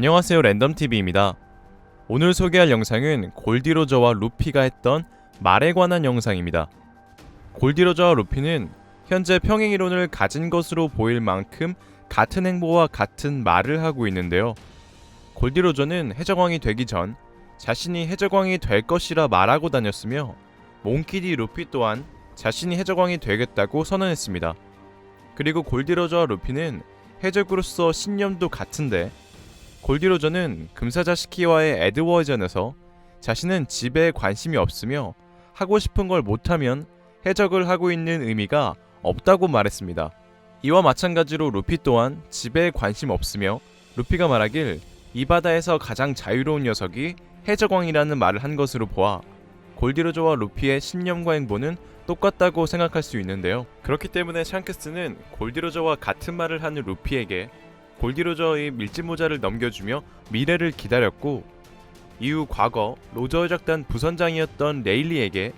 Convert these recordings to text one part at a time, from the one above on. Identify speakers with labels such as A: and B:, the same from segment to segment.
A: 안녕하세요 랜덤TV입니다. 오늘 소개할 영상은 골디로저와 루피가 했던 말에 관한 영상입니다. 골디로저와 루피는 현재 평행 이론을 가진 것으로 보일 만큼 같은 행보와 같은 말을 하고 있는데요. 골디로저는 해적왕이 되기 전 자신이 해적왕이 될 것이라 말하고 다녔으며 몽키디 루피 또한 자신이 해적왕이 되겠다고 선언했습니다. 그리고 골디로저와 루피는 해적으로서 신념도 같은데 골디로저는 금사자 시키와의 에드워전에서 자신은 지배에 관심이 없으며 하고 싶은 걸 못하면 해적을 하고 있는 의미가 없다고 말했습니다. 이와 마찬가지로 루피 또한 지배에 관심 없으며 루피가 말하길 이 바다에서 가장 자유로운 녀석이 해적왕이라는 말을 한 것으로 보아 골디로저와 루피의 신념과 행보는 똑같다고 생각할 수 있는데요. 그렇기 때문에 샹크스는 골디로저와 같은 말을 하는 루피에게 골디로저의 밀짚 모자를 넘겨주며 미래를 기다렸고 이후 과거 로저 해적단 부선장이었던 레일리에게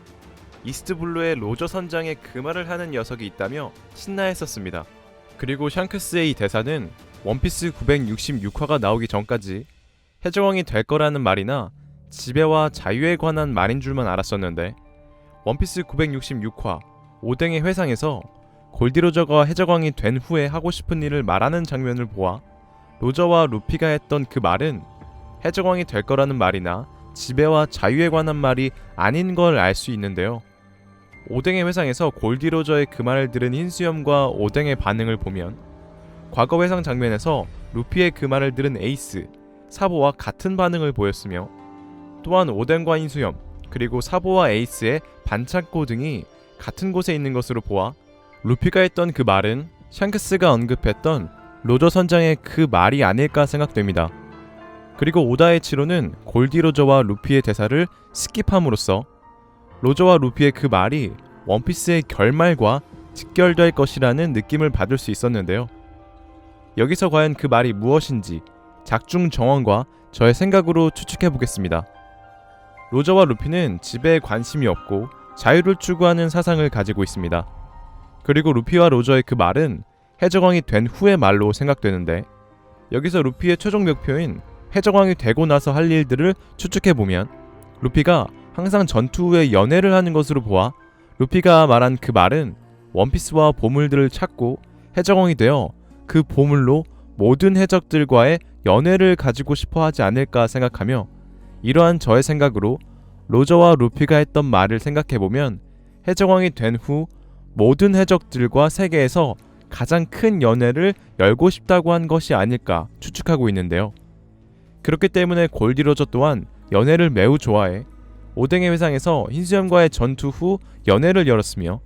A: 이스트블루의 로저 선장의 그 말을 하는 녀석이 있다며 신나했었습니다. 그리고 샹크스의 이 대사는 원피스 966화가 나오기 전까지 해적왕이 될 거라는 말이나 지배와 자유에 관한 말인 줄만 알았었는데 원피스 966화 오뎅의 회상에서 골디로저가 해적왕이 된 후에 하고 싶은 일을 말하는 장면을 보아 로저와 루피가 했던 그 말은 해적왕이 될 거라는 말이나 지배와 자유에 관한 말이 아닌 걸 알 수 있는데요. 오뎅의 회상에서 골디로저의 그 말을 들은 흰수염과 오뎅의 반응을 보면 과거 회상 장면에서 루피의 그 말을 들은 에이스, 사보와 같은 반응을 보였으며 또한 오뎅과 흰수염 그리고 사보와 에이스의 반창고 등이 같은 곳에 있는 것으로 보아 루피가 했던 그 말은 샹크스가 언급했던 로저 선장의 그 말이 아닐까 생각됩니다. 그리고 오다의 치로는 골디 로저와 루피의 대사를 스킵함으로써 로저와 루피의 그 말이 원피스의 결말과 직결될 것이라는 느낌을 받을 수 있었는데요. 여기서 과연 그 말이 무엇인지 작중 정원과 저의 생각으로 추측해 보겠습니다. 로저와 루피는 지배에 관심이 없고 자유를 추구하는 사상을 가지고 있습니다. 그리고 루피와 로저의 그 말은 해적왕이 된 후의 말로 생각되는데 여기서 루피의 최종 목표인 해적왕이 되고 나서 할 일들을 추측해 보면 루피가 항상 전투 후에 연애를 하는 것으로 보아 루피가 말한 그 말은 원피스와 보물들을 찾고 해적왕이 되어 그 보물로 모든 해적들과의 연애를 가지고 싶어 하지 않을까 생각하며 이러한 저의 생각으로 로저와 루피가 했던 말을 생각해 보면 해적왕이 된 후 모든 해적들과 세계에서 가장 큰 연애를 열고 싶다고 한 것이 아닐까 추측하고 있는데요. 그렇기 때문에 골디로저 또한 연애를 매우 좋아해 오뎅의 회상에서 흰수염과의 전투 후 연애를 열었으며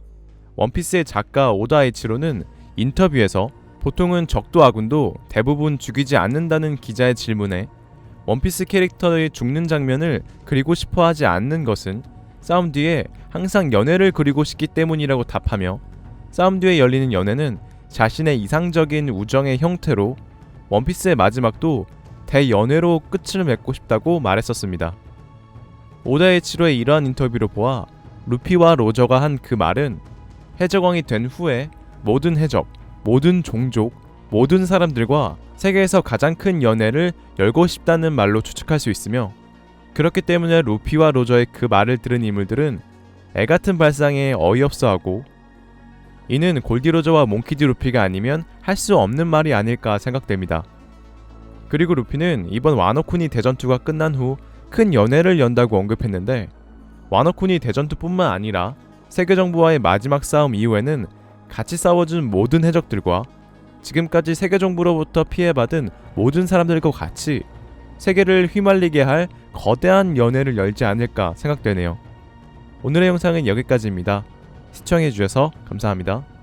A: 원피스의 작가 오다 에치로는 인터뷰에서 보통은 적도 아군도 대부분 죽이지 않는다는 기자의 질문에 원피스 캐릭터의 죽는 장면을 그리고 싶어 하지 않는 것은 싸움 뒤에 항상 연애를 그리고 싶기 때문이라고 답하며 싸움 뒤에 열리는 연애는 자신의 이상적인 우정의 형태로 원피스의 마지막도 대연애로 끝을 맺고 싶다고 말했었습니다. 오다의 치로의 이러한 인터뷰를 보아 루피와 로저가 한 그 말은 해적왕이 된 후에 모든 해적, 모든 종족, 모든 사람들과 세계에서 가장 큰 연애를 열고 싶다는 말로 추측할 수 있으며 그렇기 때문에 루피와 로저의 그 말을 들은 인물들은 애 같은 발상에 어이없어하고 이는 골디 로저와 몽키디 루피가 아니면 할 수 없는 말이 아닐까 생각됩니다. 그리고 루피는 이번 와노쿠니 대전투가 끝난 후 큰 연애를 연다고 언급했는데 와노쿠니 대전투뿐만 아니라 세계 정부와의 마지막 싸움 이후에는 같이 싸워준 모든 해적들과 지금까지 세계 정부로부터 피해받은 모든 사람들과 같이 세계를 휘말리게 할 거대한 연애를 열지 않을까 생각되네요. 오늘의 영상은 여기까지입니다. 시청해주셔서 감사합니다.